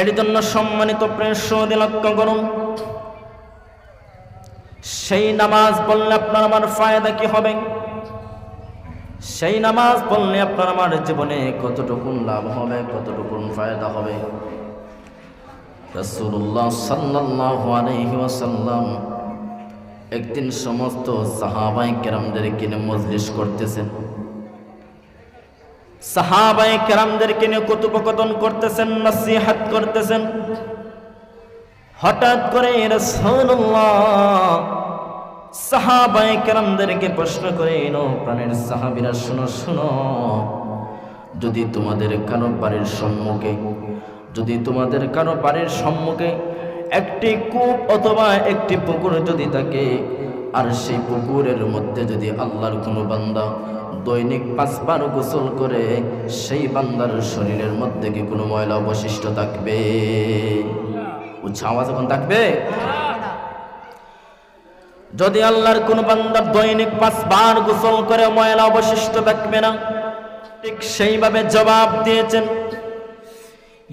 এর জন্য সম্মানিত প্রেস লক্ষ্য করুন। সেই নামাজ পড়লে আপনার আমার ফায়দা কি হবে? সেই নামাজ পড়লে আপনার আমার জীবনে কতটুকু লাভ হবে কতটুকু ফায়দা হবে? একদিন সমস্ত সাহাবাই কিনে মজলিস করতেছেন। সাহাবাই কেরামদের নিয়ে কথোপকথন করতেছেন, নসিহাত করতেছেন। হঠাৎ করে সাহাবাই কেরামদেরকে প্রশ্ন করে এনো প্রাণের সাহাবিরা, শুনো শুনো। যদি তোমাদের কারও বাড়ির সম্মুখে, যদি তোমাদের কারও বাড়ির সম্মুখে একটি কূপ অথবা একটি পুকুর যদি থাকে আর সেই পুকুরের মধ্যে যদি আল্লাহর কোনো বান্দা দৈনিক পাঁচবার গোসল করে, সেই বান্দার শরীরের মধ্যে কি কোনো ময়লা অবশিষ্ট থাকবে? উচ্চ আওয়াজ এখন থাকবে? যদি আল্লাহর কোন বান্দা দৈনিক পাঁচবার গোসল করে, ময়লা অবশিষ্ট থাকবে না, ঠিক সেইভাবে জবাব দিয়েছেন,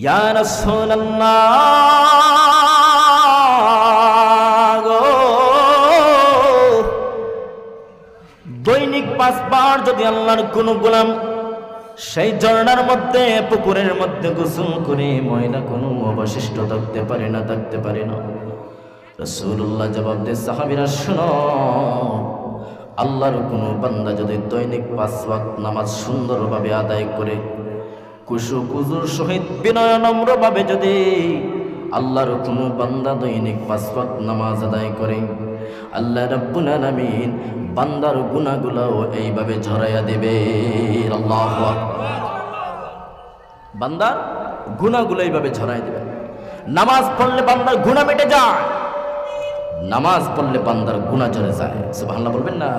ইয়া রাসূলুল্লাহ দৈনিক পাঁচবার যদি আল্লাহর কোন গোলাম সেই ঝর্ণার মধ্যে, পুকুরের মধ্যে গোসল করে ময়লা কোনো অবশিষ্ট থাকতে পারে না, থাকতে পারে না। রসুল্লাহ জবাব দে সাহাবিরা, শোনো, আল্লাহর কোনো বান্দা যদি দৈনিক পাঁচ ওয়াক্ত নামাজ সুন্দরভাবে আদায় করে কুশু কুজুর সহিত বিনয় নম্রভাবে যদি আল্লাহর কোনো বান্দা দৈনিক পাঁচ ওয়াক্ত নামাজ আদায় করে আল্লাহ রাব্বুল আলামিন বান্দার গুনাহগুলোও এইভাবে ঝরাইয়া দেবে। আল্লাহু বান্দার গুনাহগুলো এইভাবে ঝরাই দেবে। নামাজ পড়লে বান্দার গুনাহ মেটে যায়। নামাজ পড়লে বান্দার গুনাহ ঝরে যায়। সুবহানাল্লাহ বলবেন না।